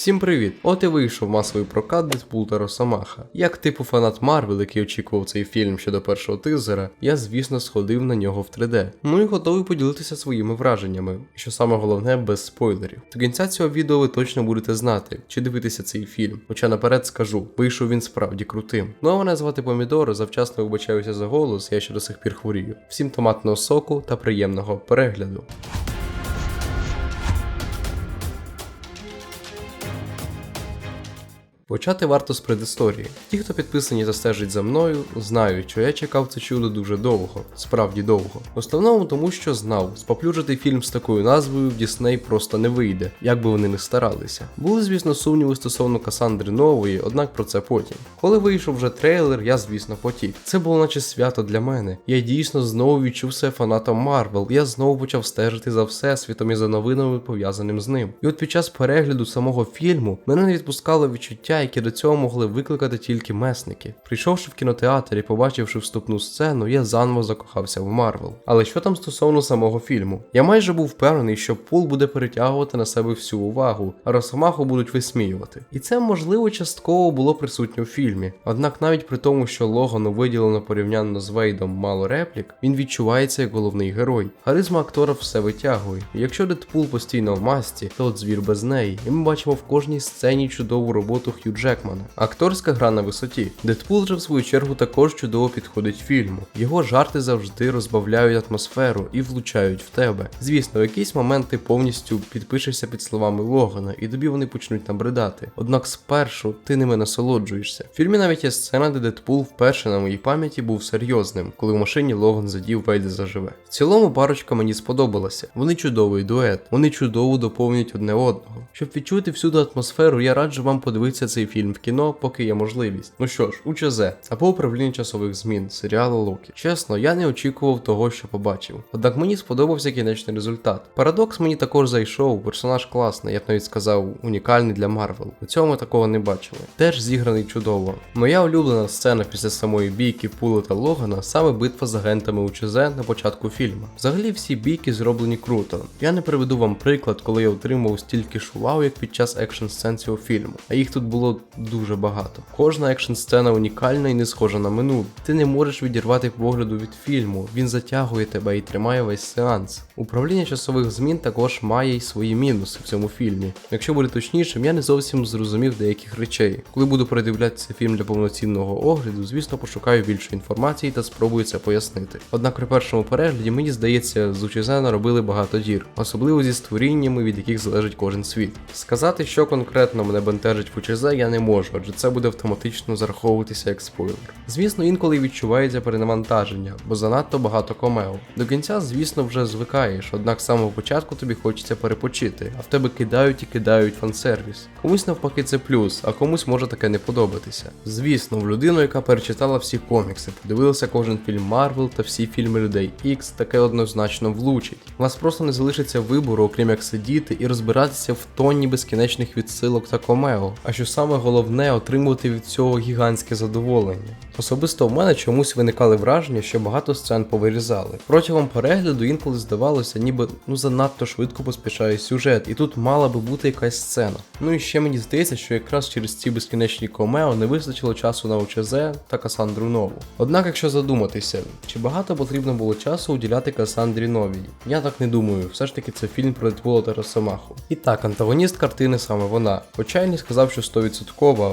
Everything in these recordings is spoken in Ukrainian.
Всім привіт! От і вийшов масовий прокат Дедпул та Росомаха. Як типу фанат Марвел, який очікував цей фільм ще до першого тизера, я звісно сходив на нього в 3D. Ну і готовий поділитися своїми враженнями, що саме головне без спойлерів. До кінця цього відео ви точно будете знати, чи дивитися цей фільм. Хоча наперед скажу, вийшов він справді крутим. Ну а мене звати Помідор, завчасно вибачаюся за голос, я ще до сих пір хворію. Всім томатного соку та приємного перегляду. Почати варто з предісторії. Ті, хто підписані та стежить за мною, знають, що я чекав це чудо дуже довго, справді довго. В основному тому, що знав, споплюжити фільм з такою назвою в Дісней просто не вийде, як би вони не старалися. Були, звісно, сумніви стосовно Касандри Нової, однак про це потім. Коли вийшов вже трейлер, я, звісно, потік. Це було наче свято для мене. Я дійсно знову відчув себе фанатом Марвел. Я знову почав стежити за всесвітом і за новинами пов'язаним з ним. І от під час перегляду самого фільму мене не відпускало відчуття, які до цього могли викликати тільки месники. Прийшовши в кінотеатр і побачивши вступну сцену, я заново закохався в Марвел. Але що там стосовно самого фільму? Я майже був впевнений, що пул буде перетягувати на себе всю увагу, а Росомаху будуть висміювати. І це можливо частково було присутнє в фільмі. Однак навіть при тому, що Логану виділено порівняно з Вейдом мало реплік, він відчувається як головний герой. Харизма актора все витягує. Якщо Дедпул постійно в масці, то от звір без неї. І ми бачимо в кожній сцені чудову роботу Хью Джекмана. Акторська гра на висоті. Дедпул же в свою чергу також чудово підходить фільму. Його жарти завжди розбавляють атмосферу і влучають в тебе. Звісно, в якийсь момент ти повністю підпишешся під словами Логана, і тобі вони почнуть набридати. Однак спершу ти ними насолоджуєшся. В фільмі навіть є сцена, де Дедпул вперше на моїй пам'яті був серйозним, коли в машині Логан задів Вейда заживе. В цілому парочка мені сподобалася. Вони чудовий дует, вони чудово доповнюють одне одного. Щоб відчути всюди атмосферу, я раджу вам подивитися цей фільм в кіно, поки є можливість. Ну що ж, УЧЗ або управління часових змін серіалу Локі. Чесно, я не очікував того, що побачив. Однак мені сподобався кінечний результат. Парадокс мені також зайшов, персонаж класний, я б навіть сказав, унікальний для Марвел. У цьому такого не бачили. Теж зіграний чудово. Моя улюблена сцена після самої бійки Пула та Логана саме битва з агентами УЧЗ на початку фільму. Взагалі всі бійки зроблені круто. Я не приведу вам приклад, коли я отримав стільки ж увагу, як під час екшн сцен цього фільму. А їх тут було дуже багато. Кожна екшн сцена унікальна і не схожа на минулу. Ти не можеш відірвати погляду від фільму, він затягує тебе і тримає весь сеанс. Управління часових змін також має й свої мінуси в цьому фільмі. Якщо бути точнішим, я не зовсім зрозумів деяких речей. Коли буду передивлятися фільм для повноцінного огляду, звісно, пошукаю більше інформації та спробую це пояснити. Однак при першому перегляді мені здається, з УЧЗ наробили багато дір, особливо зі створіннями, від яких залежить кожен світ. Сказати, що конкретно мене бентежить в УЧЗ, я не можу, адже це буде автоматично зараховуватися як спойлер. Звісно, інколи відчувається перенавантаження, бо занадто багато комео. До кінця, звісно, вже звикаєш, однак з самого початку тобі хочеться перепочити, а в тебе кидають і кидають фансервіс. Комусь навпаки це плюс, а комусь може таке не подобатися. Звісно, в людину, яка перечитала всі комікси, подивилася кожен фільм Марвел та всі фільми людей X, таке однозначно влучить. У вас просто не залишиться вибору, окрім як сидіти і розбиратися в тонні безкінечних відсилок та комео. А що саме головне, отримувати від цього гігантське задоволення. Особисто в мене чомусь виникали враження, що багато сцен повирізали. Протягом перегляду інколи здавалося, ніби ну занадто швидко поспішає сюжет, і тут мала би бути якась сцена. Ну і ще мені здається, що якраз через ці безкінечні комео не вистачило часу на ОЧЗ та Касандру Нову. Однак, якщо задуматися, чи багато потрібно було часу уділяти Касандрі Новій? Я так не думаю, все ж таки це фільм про Дедпула та Росомаху. І так, антагоніст картини саме вона. Не сказав, що 100%,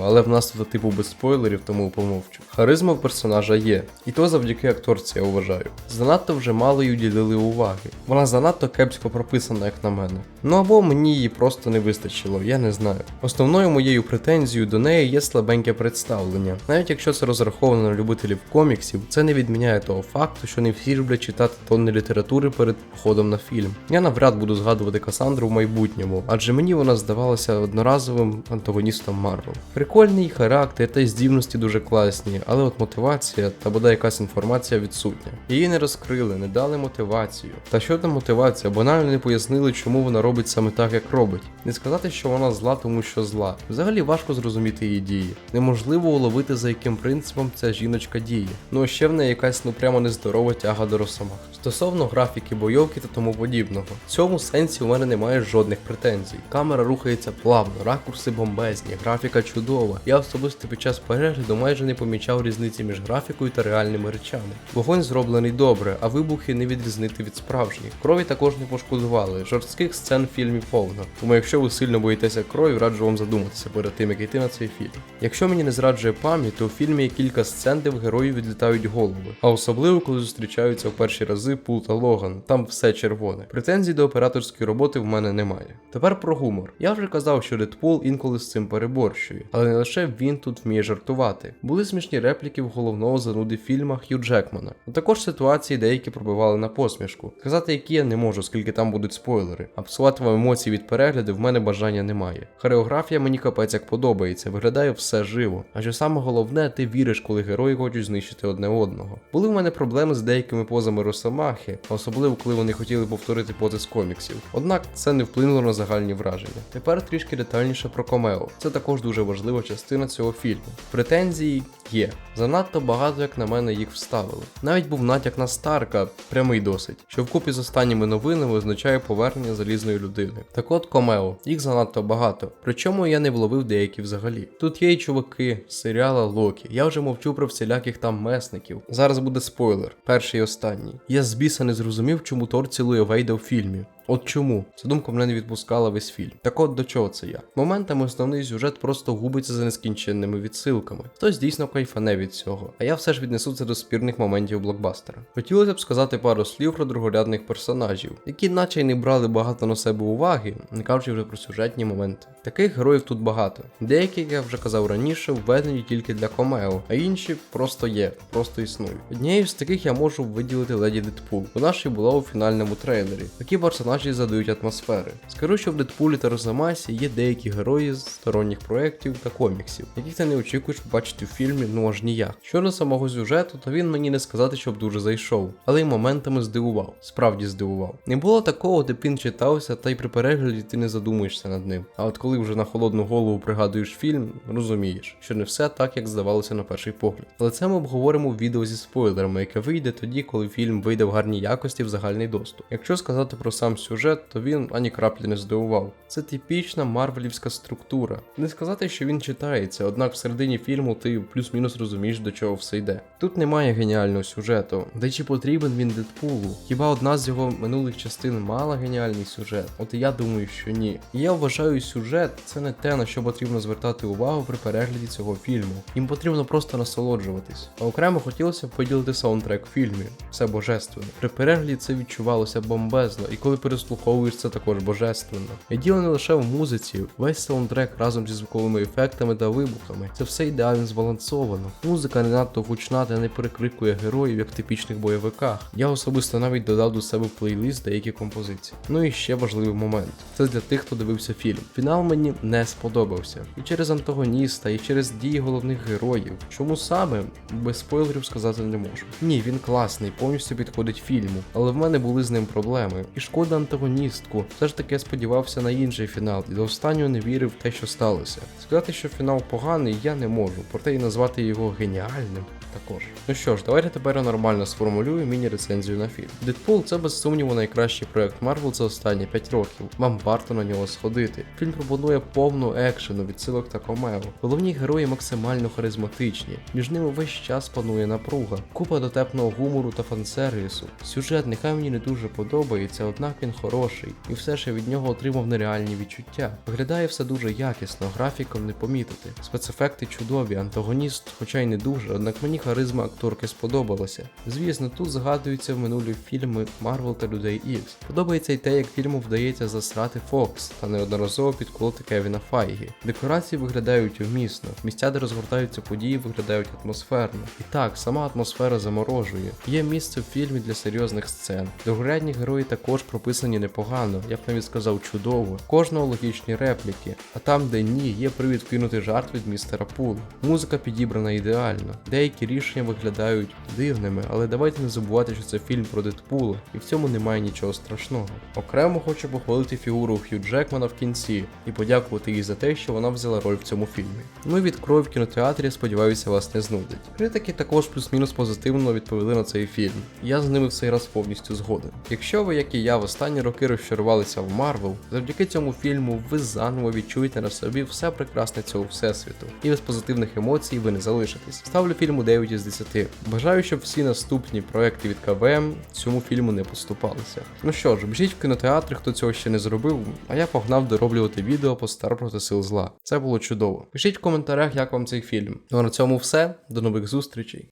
але в нас тут типу без спойлерів, тому помовчу. Харизма в персонажа є, і то завдяки акторці, я вважаю. Занадто вже мало їй уділили уваги. Вона занадто кепсько прописана, як на мене. Ну або мені її просто не вистачило, я не знаю. Основною моєю претензією до неї є слабеньке представлення. Навіть якщо це розраховано на любителів коміксів, це не відміняє того факту, що не всі люблять читати тонни літератури перед походом на фільм. Я навряд буду згадувати Касандру в майбутньому, адже мені вона здавалася одноразовим антагоністом Марвел. Прикольний характер та й здібності дуже класні, але от мотивація та бодай якась інформація відсутня. Її не розкрили, не дали мотивацію. Та що там мотивація? Банально не пояснили, чому вона робить саме так, як робить. Не сказати, що вона зла, тому що зла. Взагалі важко зрозуміти її дії. Неможливо уловити, за яким принципом ця жіночка діє. Ну а ще в неї якась ну прямо нездорова тяга до росомах. Стосовно графіки, бойовки та тому подібного, в цьому сенсі у мене немає жодних претензій. Камера рухається плавно, ракурси бомбезні, графіка чудова. Я особисто під час перегляду майже не помічав різниці між графікою та реальними речами. Вогонь зроблений добре, а вибухи не відрізнити від справжніх. Крові також не пошкодували. Жорстких сцен в фільмі повно. Тому якщо ви сильно боїтеся крові, раджу вам задуматися перед тим, як йти на цей фільм. Якщо мені не зраджує пам'ять, то у фільмі є кілька сцен, де в героїв відлітають голови. А особливо, коли зустрічаються в перші рази Пул та Логан, там все червоне. Претензій до операторської роботи в мене немає. Тепер про гумор. Я вже казав, що Дедпул інколи з цим переборщує, але не лише він тут вміє жартувати. Були смішні репліки в головного зануди в фільмах Хью Джекмана. А також ситуації деякі пробивали на посмішку. Сказати, які я не можу, оскільки там будуть спойлери. А псувати вам емоції від перегляду в мене бажання немає. Хореографія мені капець як подобається, виглядає все живо. А що саме головне, ти віриш, коли герої хочуть знищити одне одного. Були в мене проблеми з деякими позами Росомахи, особливо коли вони хотіли повторити пози з коміксів. Однак це не вплинуло на загальні враження. Тепер трішки детальніше про Комео. Це також дуже важлива частина цього фільму. Претензії є. Занадто багато, як на мене, їх вставили. Навіть був натяк на Старка, прямий досить, що вкупі з останніми новинами означає повернення залізної людини. Так от Комео, їх занадто багато. Причому я не вловив деякі взагалі. Тут є й чуваки з серіала Локі. Я вже мовчу про всіляких там месників. Зараз буде спойлер, перший і останній. Я з біса не зрозумів, чому Тор цілує Вейда в фільмі. От чому? Ця думка мене не відпускала весь фільм. Так от до чого це я? Моментами основний сюжет просто губиться за нескінченними відсилками. Хтось дійсно кайфане від цього, а я все ж віднесу це до спірних моментів блокбастера. Хотілося б сказати пару слів про другорядних персонажів, які наче й не брали багато на себе уваги, не кажучи вже про сюжетні моменти. Таких героїв тут багато. Деякі, як я вже казав раніше, введені тільки для комео, а інші просто є, просто існують. Однією з таких я можу виділити леді Дедпул. Вона ж і була у фінальному трейлері. Такі персонажі задають атмосфери. Скажу, що в Дедпулі та Розамасі є деякі герої з сторонніх проєктів та коміксів, яких ти не очікуєш побачити в фільмі, ну аж ніяк. Щодо самого сюжету, то він мені не сказати, щоб дуже зайшов, але й моментами здивував, справді здивував. Не було такого, де він читався, та й при перегляді ти не задумуєшся над ним. А от коли вже на холодну голову пригадуєш фільм, розумієш, що не все так, як здавалося на перший погляд. Але це ми обговоримо в відео зі спойлерами, яке вийде тоді, коли фільм вийде в гарній якості в загальний доступ. Якщо сказати про сам сюжет, то він ані краплі не здивував. Це типічна марвелівська структура. Не сказати, що він читається, однак всередині фільму ти плюс-мінус розумієш, до чого все йде. Тут немає геніального сюжету, де чи потрібен він Дедпулу? Хіба одна з його минулих частин мала геніальний сюжет? От я думаю, що ні. І я вважаю, сюжет це не те, на що потрібно звертати увагу при перегляді цього фільму. Їм потрібно просто насолоджуватись. А окремо хотілося б поділити саундтрек в фільмі. Все божественно. При перегляді це відчувалося бомбезно, і коли переслуховуєш це також божественно. І діло не лише в музиці, весь саундтрек разом зі звуковими ефектами та вибухами. Це все ідеально збалансовано. Музика не надто гучна та не перекрикує героїв, як в типічних бойовиках. Я особисто навіть додав до себе плейліст деякі композиції. Ну і ще важливий момент. Це для тих, хто дивився фільм. Фінал мені не сподобався. І через антагоніста, і через дії головних героїв. Чому саме без спойлерів сказати не можу. Ні, він класний, повністю підходить фільму, але в мене були з ним проблеми. І шкода антагоністку. Все ж таки я сподівався на інший фінал, і до останнього не вірив в те, що сталося. Сказати, що фінал поганий, я не можу, проте і назвати його геніальним. Також. Ну що ж, давайте тепер я нормально сформулюю міні-рецензію на фільм. Дедпул це без сумніву найкращий проект Марвел за останні 5 років. Вам варто на нього сходити. Фільм пропонує повну екшену, відсилок та комео. Головні герої максимально харизматичні. Між ними весь час панує напруга, купа дотепного гумору та фансервісу. Сюжет нехай мені не дуже подобається, однак він хороший, і все я від нього отримав нереальні відчуття. Виглядає все дуже якісно, графіком не помітити. Спецефекти чудові, антагоніст, хоча й не дуже, однак мені харизма акторки сподобалася. Звісно, тут згадуються в минулі фільми Марвел та Людей Ікс. Подобається й те, як фільму вдається засрати Фокс та неодноразово підколоти Кевіна Файгі. Декорації виглядають вмісно, місця, де розгортаються події, виглядають атмосферно. І так, сама атмосфера заморожує. Є місце в фільмі для серйозних сцен. Другорядні герої також прописані непогано, я б навіть сказав чудово. Кожного логічні репліки, а там, де ні, є привід кинути жарт від містера Пула. Музика підібрана ідеально. Деякі рішення виглядають дивними, але давайте не забувати, що це фільм про Дедпула, і в цьому немає нічого страшного. Окремо хочу похвалити фігуру Хью Джекмана в кінці і подякувати їй за те, що вона взяла роль в цьому фільмі. Ну і від крові в кінотеатрі, сподіваюся, вас не знудить. Критики також плюс-мінус позитивно відповіли на цей фільм. Я з ними в цей раз повністю згоден. Якщо ви, як і я, в останні роки розчарувалися в Марвел, завдяки цьому фільму ви заново відчуєте на собі все прекрасне цього всесвіту, і без позитивних емоцій ви не залишитесь. Ставлю фільму 9 із 10. Бажаю, щоб всі наступні проекти від КВМ цьому фільму не поступалися. Ну що ж, біжіть в кінотеатри, хто цього ще не зробив, а я погнав дороблювати відео по Стар проти сил зла. Це було чудово. Пишіть в коментарях, як вам цей фільм. Ну а на цьому все. До нових зустрічей.